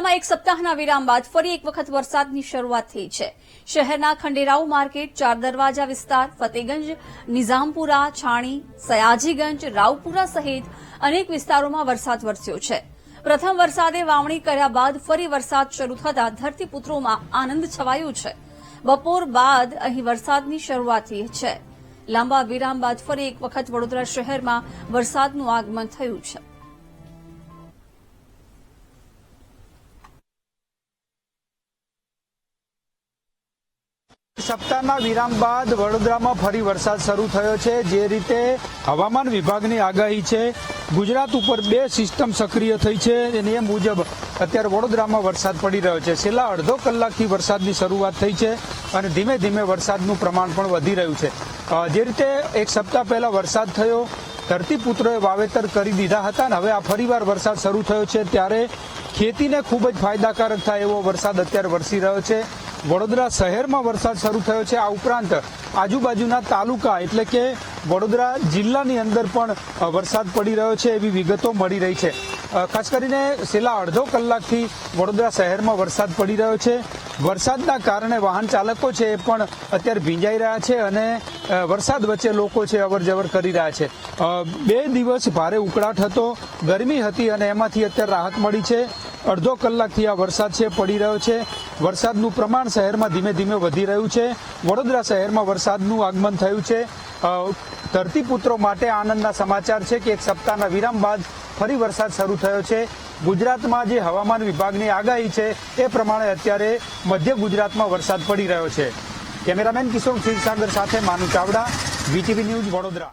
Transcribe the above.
વડોદરામાં એક સપ્તાહના વિરામ બાદ ફરી એક વખત વરસાદની શરૂઆત થઈ છે. શહેરના ખંડેરાવ માર્કેટ, ચાર દરવાજા વિસ્તાર, ફતેગંજ, નિઝામપુરા, છાણી, સયાજીગંજ, રાવપુરા સહિત અનેક વિસ્તારોમાં વરસાદ વરસ્યો છે. પ્રથમ વરસાદે વાવણી કર્યા બાદ ફરી વરસાદ શરૂ થતાં ધરતીપુત્રોમાં આનંદ છવાયો છે. બપોર બાદ અહીં વરસાદની શરૂઆત થઈ છે. લાંબા વિરામ બાદ ફરી એક વખત વડોદરા શહેરમાં વરસાદનું આગમન થયું છે. સપ્તાહના વિરામ બાદ વડોદરામાં ફરી વરસાદ શરૂ થયો છે. જે રીતે હવામાન વિભાગની આગાહી છે, ગુજરાત ઉપર બે સિસ્ટમ સક્રિય થઈ છે. અને એ મુજબ અત્યારે વડોદરામાં વરસાદ પડી રહ્યો છે. છેલ્લા અડધો કલાકથી વરસાદની શરૂઆત થઈ છે અને ધીમે ધીમે વરસાદનું પ્રમાણ પણ વધી રહ્યું છે. જે રીતે એક સપ્તાહ પહેલાં વરસાદ થયો, ધરતીપુત્રોએ વાવેતર કરી દીધા હતા અને હવે આ ફરીવાર વરસાદ શરૂ થયો છે. ત્યારે ખેતીને ખૂબ જ ફાયદાકારક થાય એવો વરસાદ અત્યારે વરસી રહ્યો છે. વડોદરા શહેરમાં વરસાદ શરૂ થયો છે. આ ઉપરાંત આજુબાજુના તાલુકા એટલે કે વડોદરા જિલ્લાની અંદર પણ વરસાદ પડી રહ્યો છે એવી વિગતો મળી રહી છે. ખાસ કરીને છેલ્લા અડધો કલાકથી વડોદરા શહેરમાં વરસાદ પડી રહ્યો છે. વરસાદના કારણે વાહન ચાલકો છે એ પણ અત્યારે ભીંજાઈ રહ્યા છે અને વરસાદ વચ્ચે લોકો છે અવર જવર કરી રહ્યા છે. બે દિવસ ભારે ઉકળાટ હતો, ગરમી હતી અને એમાંથી અત્યારે રાહત મળી છે. અડધો કલાકથી આ વરસાદ છે પડી રહ્યો છે. વરસાદનું પ્રમાણ શહેરમાં ધીમે ધીમે વધી રહ્યું છે. વડોદરા શહેરમાં વરસાદનું આગમન થયું છે. ધરતીપુત્રો માટે આનંદના સમાચાર છે કે એક સપ્તાહના વિરામ બાદ ફરી વરસાદ શરૂ થયો છે. ગુજરાતમાં જે હવામાન વિભાગની આગાહી છે એ પ્રમાણે અત્યારે મધ્ય ગુજરાતમાં વરસાદ પડી રહ્યો છે. કેમેરામેન કિશોર ક્ષીરસાગર સાથે માનુ ચાવડા, વીટીવી ન્યૂઝ વડોદરા.